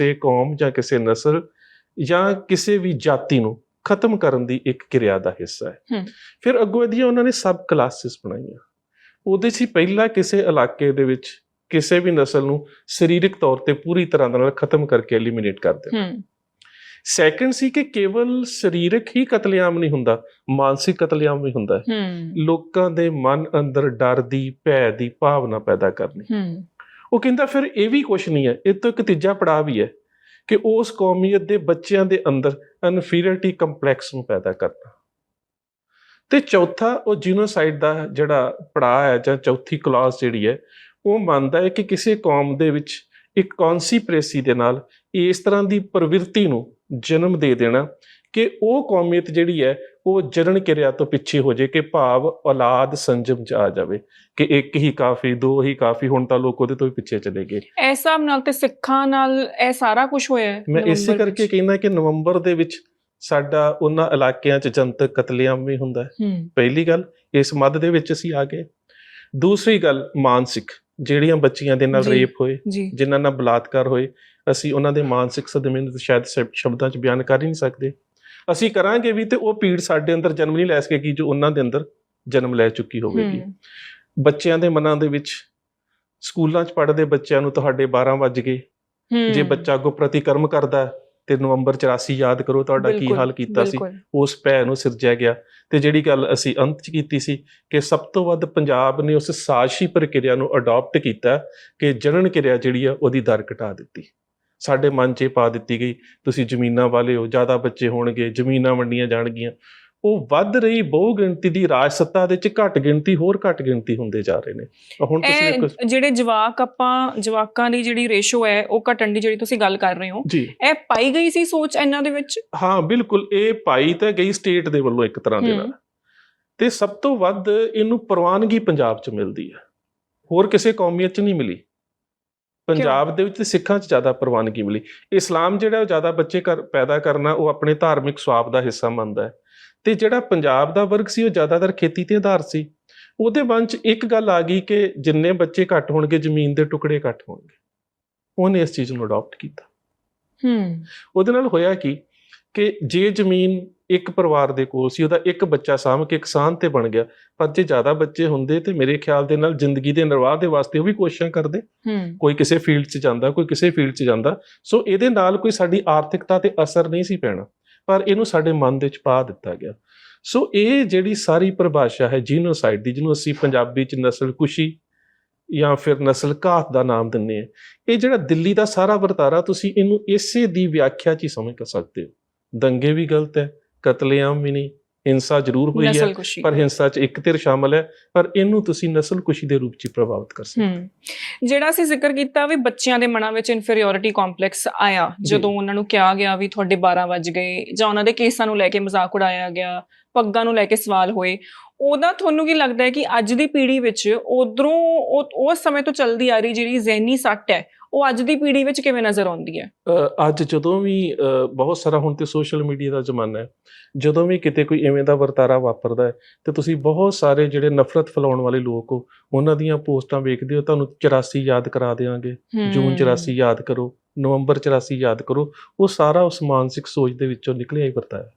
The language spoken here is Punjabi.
ਕਿਸੇ ਕੌਮ ਜਾਂ ਕਿਸੇ ਨਸਲ ਜਾਂ ਕਿਸੇ ਵੀ ਜਾਤੀ ਨੂੰ ਖਤਮ ਕਰਨ ਦੀ ਇੱਕ ਕਿਰਿਆ ਦਾ ਹਿੱਸਾ ਹੈ। ਫਿਰ ਅੱਗੋਂ ਇਹਦੀਆਂ ਉਹਨਾਂ ਨੇ ਸਬ ਕਲਾਸਿਸ ਬਣਾਈਆਂ। ਉਹਦੇ 'ਚ ਪਹਿਲਾ ਕਿਸੇ ਇਲਾਕੇ ਦੇ ਵਿੱਚ ਕਿਸੇ ਵੀ ਨਸਲ ਨੂੰ ਸਰੀਰਕ ਤੌਰ ਤੇ ਪੂਰੀ ਤਰ੍ਹਾਂ ਨਾਲ ਖਤਮ ਕਰਕੇ ਐਲੀਮੀਨੇਟ ਕਰ ਦੇਣਾ। ਸੈਕੰਡ ਸੀ ਕਿ ਕੇਵਲ ਸਰੀਰਕ ਹੀ ਕਤਲੇਆਮ ਨਹੀਂ ਹੁੰਦਾ ਮਾਨਸਿਕ ਕਤਲੇਆਮ ਵੀ ਹੁੰਦਾ ਹੈ। ਲੋਕਾਂ ਦੇ ਮਨ ਅੰਦਰ ਡਰ ਦੀ ਭੈ ਦੀ ਭਾਵਨਾ ਪੈਦਾ ਕਰਨੀ। ਉਹ ਕਹਿੰਦਾ, ਫਿਰ ਇਹ ਵੀ ਕੁਝ ਨਹੀਂ ਹੈ। ਇਹ ਤੋਂ ਇੱਕ ਤੀਜਾ ਪੜਾਅ ਵੀ ਹੈ ਕਿ ਉਸ ਕੌਮੀਅਤ ਦੇ ਬੱਚਿਆਂ ਦੇ ਅੰਦਰ ਇਨਫੀਰੀਅਰਟੀ ਕੰਪਲੈਕਸ ਨੂੰ ਪੈਦਾ ਕਰਨਾ। ਤੇ ਚੌਥਾ, ਉਹ ਜੀਨੋਸਾਈਡ ਦਾ ਜਿਹੜਾ ਪੜਾਅ ਹੈ ਜਾਂ ਚੌਥੀ ਕਲਾਸ ਜਿਹੜੀ ਹੈ, ਉਹ ਮੰਨਦਾ ਹੈ ਕਿ ਕਿਸੇ ਕੌਮ ਦੇ ਵਿੱਚ ਇੱਕ ਕੌਨਸੀਪ੍ਰੇਸੀ ਦੇ ਨਾਲ ਇਸ ਤਰ੍ਹਾਂ ਦੀ ਪ੍ਰਵਿਰਤੀ ਨੂੰ ਜਨਮ ਦੇ ਦੇਣਾ ਕਿ ਉਹ ਕੌਮੀਅਤ ਜਿਹੜੀ ਹੈ ਉਹ ਜਨਨ ਕਿਰਿਆ ਤੋਂ ਪਿੱਛੇ ਹੋ ਜਾਏ ਕਿ ਭਾਵ ਔਲਾਦ ਸੰਜਮ ਚ ਆ ਜਾਵੇ ਕਿ ਇੱਕ ਹੀ ਕਾਫੀ ਦੋ ਹੀ ਕਾਫੀ ਹੁਣ ਤਾਂ ਲੋਕ ਉਹਦੇ ਤੋਂ ਵੀ ਪਿੱਛੇ ਚਲੇ ਗਏ। ਇਸ ਹਿਸਾਬ ਨਾਲ ਤੇ ਸਿੱਖਾਂ ਨਾਲ ਇਹ ਸਾਰਾ ਕੁਝ ਹੋਇਆ ਹੈ ਮੈਂ ਇਸੇ ਕਰਕੇ। ਕਹਿੰਦਾ ਕਿ ਨਵੰਬਰ ਦੇ ਵਿੱਚ ਸਾਡਾ ਉਹਨਾਂ ਇਲਾਕਿਆਂ 'ਚ ਜਨਤਕ ਕਤਲੇਆਮ ਵੀ ਹੁੰਦਾ ਹੈ। ਪਹਿਲੀ ਗੱਲ ਇਸ ਮੱਧ ਦੇ ਵਿੱਚ ਅਸੀਂ ਆ ਗਏ। ਦੂਸਰੀ ਗੱਲ ਮਾਨਸਿਕ ਜਿਹੜੀਆਂ ਬੱਚੀਆਂ ਦੇ ਨਾਲ ਜੀ। ਰੇਪ ਹੋਏ ਜੀ। ਜਿਨ੍ਹਾਂ ਨਾਲ ਬਲਾਤਕਾਰ ਹੋਏ ਅਸੀਂ ਉਹਨਾਂ ਦੇ ਮਾਨਸਿਕ ਸਦਮੇ ਨੂੰ ਸ਼ਾਇਦ ਸ਼ਬ- ਸ਼ਬਦਾਂ 'ਚ ਬਿਆਨ ਕਰ ਹੀ ਨਹੀਂ ਸਕਦੇ। ਅਸੀਂ ਕਰਾਂਗੇ ਵੀ ਤੇ ਉਹ ਪੀੜ ਸਾਡੇ ਅੰਦਰ ਜਨਮ ਨਹੀਂ ਲੈ ਸਕੇਗੀ ਜੋ ਉਹਨਾਂ ਦੇ ਅੰਦਰ ਜਨਮ ਲੈ ਚੁੱਕੀ ਹੋਵੇਗੀ। ਬੱਚਿਆਂ ਦੇ ਮਨਾਂ ਦੇ ਵਿੱਚ ਸਕੂਲਾਂ 'ਚ ਪੜ੍ਹਦੇ ਬੱਚਿਆਂ ਨੂੰ ਤੁਹਾਡੇ 12 ਵੱਜ ਗਏ। ਜੇ ਬੱਚਾ ਅੱਗੋਂ ਪ੍ਰਤੀਕਰਮ ਕਰਦਾ ਤੇ ਨਵੰਬਰ 84 ਯਾਦ ਕਰੋ ਤੁਹਾਡਾ ਕੀ ਹਾਲ ਕੀਤਾ ਸੀ। ਉਸ ਭੈ ਨੂੰ ਸਿਰਜਿਆ ਗਿਆ ਤੇ ਜਿਹੜੀ ਗੱਲ ਅਸੀਂ ਅੰਤ 'ਚ ਕੀਤੀ ਸੀ ਕਿ ਸਭ ਤੋਂ ਵੱਧ ਪੰਜਾਬ ਨੇ ਉਸ ਸਾਜ਼ਿਸ਼ੀ ਪ੍ਰਕਿਰਿਆ ਨੂੰ ਅਡਾਪਟ ਕੀਤਾ ਕਿ ਜਨਨ ਕਿਰਿਆ ਜਿਹੜੀ ਆ ਉਹਦੀ ਦਰ ਘਟਾ ਦਿੱਤੀ। ਸਾਡੇ ਮਨ 'ਚ ਇਹ ਪਾ ਦਿੱਤੀ ਗਈ ਤੁਸੀਂ ਜ਼ਮੀਨਾਂ ਵਾਲੇ ਹੋ ਜ਼ਿਆਦਾ ਬੱਚੇ ਹੋਣਗੇ ਜ਼ਮੀਨਾਂ ਵੰਡੀਆਂ ਜਾਣਗੀਆਂ। ਉਹ ਵੱਧ ਰਹੀ ਬਹੁ ਗਿਣਤੀ ਦੀ ਰਾਜ ਸੱਤਾ ਦੇ 'ਚ ਘੱਟ ਗਿਣਤੀ ਹੋਰ ਘੱਟ ਗਿਣਤੀ ਹੁੰਦੇ ਜਾ ਰਹੇ ਨੇ। ਹੁਣ ਤੁਸੀਂ ਦੇਖੋ ਜਿਹੜੇ ਜਵਾਕ ਆਪਾਂ ਜਵਾਕਾਂ ਦੀ ਜਿਹੜੀ ਰੇਸ਼ੋ ਹੈ ਉਹ ਘਟਣ ਦੀ ਜਿਹੜੀ ਤੁਸੀਂ ਗੱਲ ਕਰ ਰਹੇ ਹੋ ਇਹ ਪਾਈ ਗਈ ਸੀ ਸੋਚ ਇਹਨਾਂ ਦੇ ਵਿੱਚ? ਹਾਂ ਬਿਲਕੁਲ ਇਹ ਪਾਈ ਤਾਂ ਗਈ ਸਟੇਟ ਦੇ ਵੱਲੋਂ ਇੱਕ ਤਰ੍ਹਾਂ ਦੇ। ਨਾਲ। ਤੇ ਸਭ ਤੋਂ ਵੱਧ ਇਹਨੂੰ ਪ੍ਰਵਾਨਗੀ ਪੰਜਾਬ 'ਚ ਮਿਲਦੀ ਹੈ। ਹੋਰ ਕਿਸੇ ਕੌਮੀਅਤ 'ਚ ਨਹੀਂ ਮਿਲੀ। ਪੰਜਾਬ ਦੇ ਵਿੱਚ ਸਿੱਖਾਂ 'ਚ ਜ਼ਿਆਦਾ ਪ੍ਰਵਾਨਗੀ ਮਿਲੀ। ਇਸਲਾਮ ਜਿਹੜਾ ਉਹ ਜ਼ਿਆਦਾ ਬੱਚੇ ਕਰ ਪੈਦਾ ਕਰਨਾ ਉਹ ਆਪਣੇ ਧਾਰਮਿਕ ਸਵਾਬ ਦਾ ਹਿੱਸਾ ਮੰਨਦਾ ਹੈ। ਤੇ ਜਿਹੜਾ ਪੰਜਾਬ ਦਾ ਵਰਗ ਸੀ ਉਹ ਜ਼ਿਆਦਾਤਰ ਖੇਤੀ ਤੇ ਆਧਾਰ ਸੀ। ਉਹਦੇ ਮਨ 'ਚ ਇੱਕ ਗੱਲ ਆ ਗਈ ਕਿ ਜਿੰਨੇ ਬੱਚੇ ਘੱਟ ਹੋਣਗੇ ਜ਼ਮੀਨ ਦੇ ਟੁਕੜੇ ਘੱਟ ਹੋਣਗੇ। ਉਹਨੇ ਇਸ ਚੀਜ਼ ਨੂੰ ਅਡਾਪਟ ਕੀਤਾ। ਹੂੰ। ਉਹਦੇ ਨਾਲ ਹੋਇਆ ਕੀ ਕਿ ਜੇ ਜ਼ਮੀਨ ਇੱਕ ਪਰਿਵਾਰ ਦੇ ਕੋਲ ਸੀ ਉਹਦਾ ਇੱਕ ਬੱਚਾ ਸਾਂਭ ਕੇ ਕਿਸਾਨ ਤੇ ਬਣ ਗਿਆ। ਪਰ ਜੇ ਜ਼ਿਆਦਾ ਬੱਚੇ ਹੁੰਦੇ ਤੇ ਮੇਰੇ ਖਿਆਲ ਦੇ ਨਾਲ ਜ਼ਿੰਦਗੀ ਦੇ ਨਿਰਵਾਹ ਦੇ ਵਾਸਤੇ ਉਹ ਵੀ ਕੋਸ਼ਿਸ਼ਾਂ ਕਰਦੇ। ਕੋਈ ਕਿਸੇ ਫੀਲਡ 'ਚ ਜਾਂਦਾ ਕੋਈ ਕਿਸੇ ਫੀਲਡ 'ਚ ਜਾਂਦਾ। ਸੋ ਇਹਦੇ ਨਾਲ ਕੋਈ ਸਾਡੀ ਆਰਥਿਕਤਾ ਤੇ ਅਸਰ ਨਹੀਂ ਸੀ ਪੈਣਾ ਪਰ ਇਹਨੂੰ ਸਾਡੇ ਮਨ ਦੇ ਵਿੱਚ ਪਾ ਦਿੱਤਾ ਗਿਆ। ਸੋ ਇਹ ਜਿਹੜੀ ਸਾਰੀ ਪਰਿਭਾਸ਼ਾ ਹੈ ਜੀਨੋਸਾਈਡ ਦੀ ਜਿਹਨੂੰ ਅਸੀਂ ਪੰਜਾਬੀ 'ਚ ਨਸਲ ਕੁਸ਼ੀ ਜਾਂ ਫਿਰ ਨਸਲ ਘਾਤ ਦਾ ਨਾਮ ਦਿੰਨੇ ਆ ਇਹ ਜਿਹੜਾ ਦਿੱਲੀ ਦਾ ਸਾਰਾ ਵਰਤਾਰਾ ਤੁਸੀਂ ਇਹਨੂੰ ਇਸੇ ਦੀ ਵਿਆਖਿਆ 'ਚ ਹੀ ਸਮਝ ਸਕਦੇ ਹੋ। ਦੰਗੇ ਵੀ ਗਲਤ ਹੈ ਕਤਲੇਆਮ ਵੀ ਨਹੀਂ ਹਿੰਸਾ ਜ਼ਰੂਰ ਹੋਈ ਹੈ ਪਰ ਹਿੰਸਾ 'ਚ ਇੱਕ ਧਿਰ ਸ਼ਾਮਲ ਹੈ ਪਰ ਇਹਨੂੰ ਤੁਸੀਂ ਨਸਲ ਕੁਸ਼ੀ ਦੇ ਰੂਪ 'ਚ ਪ੍ਰਭਾਵਿਤ ਕਰ ਸਕਦੇ ਜਿਹੜਾ ਅਸੀਂ ਜ਼ਿਕਰ ਕੀਤਾ ਵੀ ਬੱਚਿਆਂ ਦੇ ਮਨਾਂ ਵਿੱਚ ਇਨਫੀਰੀਅਰਿਟੀ ਕੰਪਲੈਕਸ ਆਇਆ। ਜਦੋਂ ਉਹਨਾਂ ਨੂੰ ਕਿਹਾ ਗਿਆ ਵੀ ਤੁਹਾਡੇ 12 ਵੱਜ ਗਏ ਜਾਂ ਉਹਨਾਂ ਦੇ ਕੇਸਾਂ ਨੂੰ ਲੈ ਕੇ ਮਜ਼ਾਕ ਉਡਾਇਆ ਗਿਆ ਪੱਗਾਂ ਨੂੰ ਲੈ ਕੇ ਸਵਾਲ ਹੋਏ ਉਹਦਾ ਤੁਹਾਨੂੰ ਕੀ ਲੱਗਦਾ ਹੈ ਕਿ ਅੱਜ ਦੀ ਪੀੜ੍ਹੀ ਵਿੱਚ ਉਧਰੋਂ ਉਸ ਸਮੇਂ ਤੋਂ ਚੱਲਦੀ ਆ ਰਹੀ ਜਿਹੜੀ ਜ਼ਹਿਨੀ ਸੱਟ ਹੈ ਉਹ ਅੱਜ ਦੀ ਪੀੜ੍ਹੀ ਵਿੱਚ ਕਿਵੇਂ ਨਜ਼ਰ ਆਉਂਦੀ ਹੈ? ਅੱਜ ਜਦੋਂ ਵੀ ਬਹੁਤ ਸਾਰਾ ਹੁਣ ਤੇ ਸੋਸ਼ਲ ਮੀਡੀਆ ਦਾ ਜ਼ਮਾਨਾ ਹੈ ਜਦੋਂ ਵੀ ਕਿਤੇ ਕੋਈ ਐਵੇਂ ਦਾ ਵਰਤਾਰਾ ਵਾਪਰਦਾ ਹੈ ਤੇ ਤੁਸੀਂ ਬਹੁਤ ਸਾਰੇ ਜਿਹੜੇ ਨਫ਼ਰਤ ਫੈਲਾਉਣ ਵਾਲੇ ਲੋਕ ਹੋ ਉਹਨਾਂ ਦੀਆਂ ਪੋਸਟਾਂ ਵੇਖਦੇ ਹੋ ਤੁਹਾਨੂੰ 84 ਯਾਦ ਕਰਾ ਦੇਵਾਂਗੇ ਜੂਨ 84 ਯਾਦ ਕਰੋ ਨਵੰਬਰ 84 ਯਾਦ ਕਰੋ ਉਹ ਸਾਰਾ ਉਸ ਮਾਨਸਿਕ ਸੋਚ ਦੇ ਵਿੱਚੋਂ ਨਿਕਲਿਆ ਹੀ ਵਰਤਾਇਆ